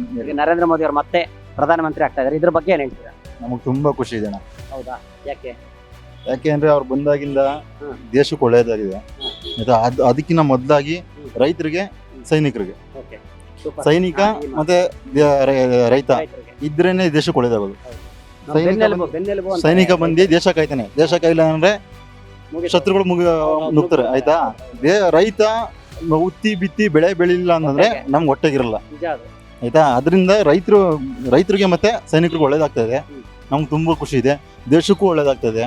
ಈಗ ನರೇಂದ್ರ ಮೋದಿ ಅವರು ಮತ್ತೆ ಪ್ರಧಾನಮಂತ್ರಿ ಆಗ್ತಾ ಇದಾರೆ. ಇದ್ರ ಬಗ್ಗೆ ಏನ್ ಹೇಳ್ತೀರಾ? ನಮಗೆ ತುಂಬಾ ಖುಷಿ ಇದೆ ಅಣ್ಣ. ಹೌದಾ? ಯಾಕೆ? ಯಾಕೆಂದ್ರೆ ಅವ್ರು ಬಂದಾಗಿಂದ ಹ್ಮ್. ದೇಶಕ್ಕೆ. ಆಯ್ತಾ ಅದ್ ಅದಕ್ಕಿಂತ ಮೊದಲಾಗಿ ರೈತರಿಗೆ ಸೈನಿಕರಿಗೆ. ಓಕೆ. ಸೂಪರ್. ಸೈನಿಕ ಮತ್ತೆ ದ- ರೈ- ರೈತ ಇದ್ರೇನೆ ದೇಶಕ್ಕೆ ಒಳ್ಳೇದಾಗೋದು ಸೈನಿಕ ಬಂದಿ ಬಂದು- ಬೆನ್ನೆಲುಬು ಅಂತ ಸೈನಿಕ ಬಂದು ದೇಶ ಕಾಯ್ತಾನೆ. ದೇಶ ಕಾಯಿಲ್ಲ ಅಂದ್ರೆ ಮುಗಿತು. ಶತ್ರುಗಳು ಮುಗ ನುಗ್ತಾರೆ ಆಯ್ತಾ? ದೇ ರೈತ ಉತ್ತಿ ಬಿತ್ತಿ ಬೆಳೆ ಬೆಳಿಲಿಲ್ಲ ಅಂತಂದ್ರೆ. ನಮ್ಗೆ ಹೊಟ್ಟೆಗಿರಲ್ಲ ನಿಜ ಅದು. ಆಯ್ತಾ ಅದರಿಂದ ರೈತರು ರೈತರಿಗೆ ಮತ್ತೆ ಸೈನಿಕರಿಗೆ ಒಳ್ಳೇದಾಗ್ತಾ ಇದೆ ನಮ್ಗೆ ತುಂಬ ಖುಷಿ ಇದೆ ದೇಶಕ್ಕೂ ಒಳ್ಳೇದಾಗ್ತದೆ.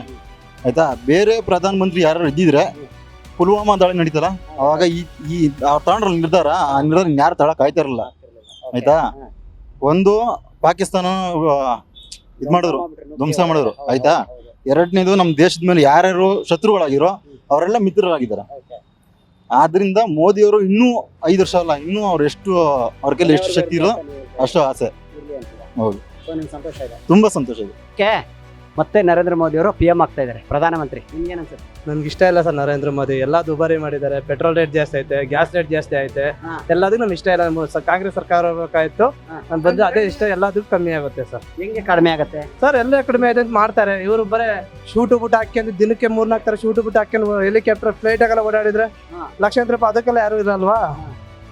ಆಯ್ತಾ ಬೇರೆ ಪ್ರಧಾನ ಮಂತ್ರಿ ಯಾರು ಇದ್ದಿದ್ರೆ ಪುಲ್ವಾಮಾ ದಾಳಿ ನಡೀತಲ್ಲ ಅವಾಗ ಈ ಈ ತಗೊಂಡ್ರ ನಿರ್ಧಾರ ಆ ನಿರ್ಧಾರ ಯಾರು ತಳ ಕಾಯ್ತಾರಲ್ಲ ಆಯಿತಾ? ಒಂದು ಪಾಕಿಸ್ತಾನ ಇದು ಮಾಡಿದ್ರು ಧ್ವಂಸ ಮಾಡಿದ್ರು, ಆಯ್ತಾ? ಎರಡನೇದು ನಮ್ಮ ದೇಶದ ಮೇಲೆ ಯಾರ್ಯಾರು ಶತ್ರುಗಳಾಗಿರೋ ಅವರೆಲ್ಲ ಮಿತ್ರರಾಗಿದ್ದಾರೆ. ಆದ್ರಿಂದ ಮೋದಿಯವರು ಇನ್ನೂ ಐದು ವರ್ಷ ಅಲ್ಲ ಇನ್ನೂ ಅವ್ರು ಎಷ್ಟು ಅವ್ರ ಕೈಲಿ ಎಷ್ಟು ಶಕ್ತಿ ಇರೋ ಅಷ್ಟು ಆಸೆ. ಹೌದು. So ಸಂತೋಷ ಇದೆ? ತುಂಬಾ ಸಂತೋಷ ಇದೆ. ಓಕೆ. ಮತ್ತೆ ನರೇಂದ್ರ ಮೋದಿ ಅವರು ಪಿ ಎಂ ಆಗ್ತಾ ಇದ್ದಾರೆ. ಪ್ರಧಾನಮಂತ್ರಿ ನಿಮ್ಗೆ ಅನ್ಸುತ್ತೆ? ನನ್ಗೆ ಇಷ್ಟ ಇಲ್ಲ ಸರ್ ನರೇಂದ್ರ ಮೋದಿ. ಎಲ್ಲ ದುಬಾರಿ ಮಾಡಿದ್ದಾರೆ. ಪೆಟ್ರೋಲ್ ರೇಟ್ ಜಾಸ್ತಿ ಐತೆ ಗ್ಯಾಸ್ ರೇಟ್ ಜಾಸ್ತಿ ಐತೆ. ಹಾ. ಎಲ್ಲದಕ್ಕೂ ನಮ್ಗೆ ಇಷ್ಟ ಇಲ್ಲ. ನಮ್ಗೆ ಸ- ಕಾಂಗ್ರೆಸ್ ಸರ್ಕಾರ ಬರ್ಬೇಕಾಯ್ತು ನಾನು ಬಂದು ಅದೇ ಇಷ್ಟ ಎಲ್ಲದಕ್ಕೂ ಕಮ್ಮಿ ಆಗುತ್ತೆ ಸರ್. ಹೆಂಗೆ ಕಡಿಮೆ ಆಗುತ್ತೆ? ಸರ್ ಎಲ್ಲ ಕಡಿಮೆ ಇದೆ ಅಂತ ಮಾಡ್ತಾರೆ. ಇವರು ಬರೇ ಶೂಟು ಬುಟ್ ಹಾಕ್ಯಂಡು ದಿನಕ್ಕೆ ಮೂರ್ನಾಲ್ಕು ತರ ಶೂಟು ಬುಟ್ ಹಾಕ್ಯಂಡು ಹೆಲಿಕಾಪ್ಟರ್ ಫ್ಲೈಟ್ ಆಗಲ್ಲ ಓಡಾಡಿದ್ರೆ ಹಾ. ಲಕ್ಷಾಂತರ ರೂಪಾಯಿ ಅದಕ್ಕೆಲ್ಲ ಯಾರು ಇರಲ್ವಾ?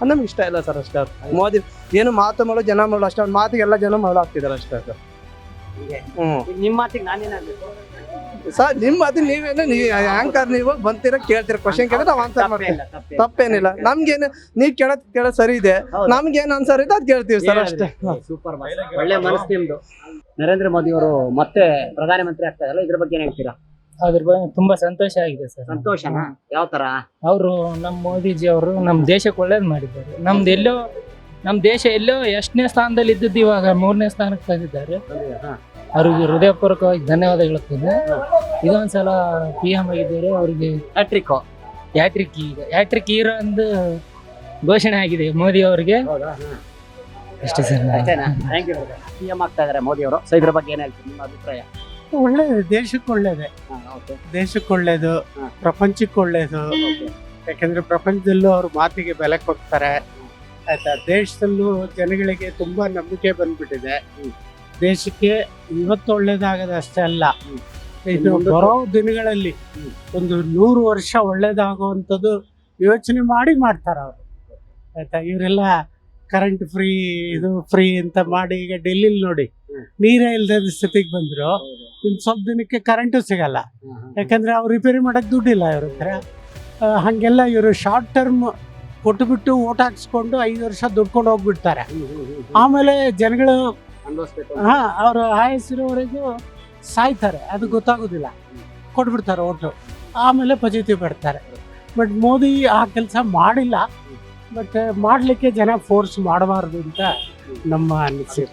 ಅದ್ ನಮ್ಗೆ ಇಷ್ಟ ಇಲ್ಲ ಸರ್ ಅಷ್ಟೇ. ಮೋದಿ ಏನು ಮಾತು ಮಾಡೋ ಜನ ಮಾಡೋ ಅಷ್ಟೇ. ಮಾತಿಗೆಲ್ಲ ಜನ ಮಾಡೋ ಆಗ್ತಿದ್ದಾರೆ ಅಷ್ಟೇ ಸರ್. ಹ್ಮ್ ನಿಮ್ಮ ಮಾತಿಗೆ ನಾನೇನಾಗಬೇಕು ಸರ್ ನಿಮ್ಮ ಮಾತು ನೀವೇನು ನೀವು ಆಂಕರ್ ನೀವು ಬಂತೀರ ಕೇಳ್ತೀರ? ಕ್ವಶನ್ ಕೇಳಿದ್ರೆ ನಾವು ಆನ್ಸರ್ ಮಾಡ್ತೀವಿ. ತಪ್ಪೇನಿಲ್ಲ. ನಮ್ಗೇನು ನೀವ್ ಕೇಳೋದ್ ಕೇಳೋದು ಸರಿ ಇದೆ. ನಮ್ಗೇನ್ ಆನ್ಸರ್ ಇದೆ ಅದ್ ಕೇಳ್ತೀವಿ ಸರ್ ಅಷ್ಟೇ. ಸೂಪರ್ ಒಳ್ಳೆ ಮನಸ್ಸು ನಿಮ್ದು. ನರೇಂದ್ರ ಮೋದಿ ಅವರು ಮತ್ತೆ ಪ್ರಧಾನಮಂತ್ರಿ ಆಗ್ತಾರಲ್ಲ ಇದಾರೆ ಇದ್ರ ಬಗ್ಗೆ ಏನ್ ಹೇಳ್ತೀರಾ? ಅದ್ರ ಬಗ್ಗೆ ತುಂಬಾ ಸಂತೋಷ ಆಗಿದೆ ಸರ್. ಸಂತೋಷನಾ? ಯಾವ ತರ? ಅವರು ನಮ್ಮ ಮೋದಿಜಿ ಅವರು ನಮ್ಮ ದೇಶಕ್ಕೆ ಒಳ್ಳೇದು ಮಾಡಿದ್ದಾರೆ. ನಮ್ದು ಎಲ್ಲೋ ನಮ್ಮ ದೇಶ ಎಲ್ಲೋ ಎಷ್ಟನೇ ಸ್ಥಾನದಲ್ಲಿ ಇದ್ದದ್ದು ಇವಾಗ ಮೂರನೇ ಸ್ಥಾನಕ್ಕೆ ತಂದಿದ್ದಾರೆ ಹಾ. ಅವ್ರಿಗೆ ಹೃದಯಪೂರ್ವಕವಾಗಿ ಧನ್ಯವಾದ ಹೇಳ್ತೀನಿ. ಇದೊಂದ್ಸಲ ಪಿ ಎಂ ಆಗಿದ್ದಾರೆ ಅವರಿಗೆ ಹ್ಯಾಟ್ರಿಕ್ ಯಾಟ್ರಿಕ್ ಈಗ ಯಾಟ್ರಿಕ್ ಹೀರೋ ಒಂದು ಘೋಷಣೆ ಆಗಿದೆ ಮೋದಿ ಅವರಿಗೆ. ಹೌದಾ ಅಷ್ಟೇ sir thank you P M ಆಗ್ತಾ ಇದಾರೆ ಮೋದಿ ಅವರು. ಸೊ ಇದ್ರ ಬಗ್ಗೆ ಏನು ಹೇಳ್ತೀರಿ? ನಿಮ್ಮ ಅಭಿಪ್ರಾಯ? ಒಳ್ಳೇದು ದೇಶಕ್ಕೆ ಒಳ್ಳೇದೆ. ದೇಶಕ್ಕೆ ಒಳ್ಳೇದು ಪ್ರಪಂಚಕ್ಕೆ ಒಳ್ಳೇದು. ಯಾಕಂದ್ರೆ ಪ್ರಪಂಚದಲ್ಲೂ ಅವ್ರ ಮಾತಿಗೆ ಬೆಲೆ ಕೊಡ್ತಾರೆ. ಆಯ್ತಾ? ದೇಶದಲ್ಲೂ ಜನಗಳಿಗೆ ತುಂಬಾ ನಂಬಿಕೆ ಬಂದ್ಬಿಟ್ಟಿದೆ. ದೇಶಕ್ಕೆ ಇವತ್ತು ಒಳ್ಳೇದಾಗದ ಅಷ್ಟೇ ಅಲ್ಲ. ಇದು ಬರೋ ದಿನಗಳಲ್ಲಿ ಒಂದು ನೂರು ವರ್ಷ ಒಳ್ಳೇದಾಗುವಂಥದ್ದು ಯೋಚನೆ ಮಾಡಿ ಮಾಡ್ತಾರೆ ಅವರು. ಆಯ್ತಾ? ಇವರೆಲ್ಲ ಕರೆಂಟ್ ಫ್ರೀ ಇದು ಫ್ರೀ ಅಂತ ಮಾಡಿ ಈಗ ಡೆಲ್ಲಿಲಿ ನೋಡಿ ನೀರೇ ಇಲ್ಲದ ಸ್ಥಿತಿಗೆ ಬಂದ್ರು. ಇನ್ನು ಸ್ವಲ್ಪ ದಿನಕ್ಕೆ ಕರೆಂಟು ಸಿಗಲ್ಲ. ಯಾಕಂದ್ರೆ ಅವ್ರು ರಿಪೇರಿ ಮಾಡಕ್ ದುಡ್ಡಿಲ್ಲ ಇವ್ರ ಹತ್ರ. ಹಂಗೆಲ್ಲ ಇವರು ಶಾರ್ಟ್ ಟರ್ಮ್ ಕೊಟ್ಟುಬಿಟ್ಟು ಓಟ್ ಹಾಕಿಸ್ಕೊಂಡು ಐದು ವರ್ಷ ದುಡ್ಕೊಂಡು ಹೋಗ್ಬಿಡ್ತಾರೆ. ಆಮೇಲೆ ಜನಗಳು ಹಾ, ಅವರು ಆಯಸ್ಸಿರೋವರೆಗೂ ಸಾಯ್ತಾರೆ. ಅದು ಗೊತ್ತಾಗೋದಿಲ್ಲ. ಕೊಟ್ಬಿಡ್ತಾರೆ ಓಟು. ಆಮೇಲೆ ಪಜೀತಿ ಬರ್ತಾರೆ ಬಟ್ ಮೋದಿ ಆ ಕೆಲಸ ಮಾಡಿಲ್ಲ. ಬಟ್ ಮಾಡಲಿಕ್ಕೆ ಜನ ಫೋರ್ಸ್ ಮಾಡಬಾರ್ದು ಅಂತ ನಮ್ಮ ಅನಿಸಿಕೆ.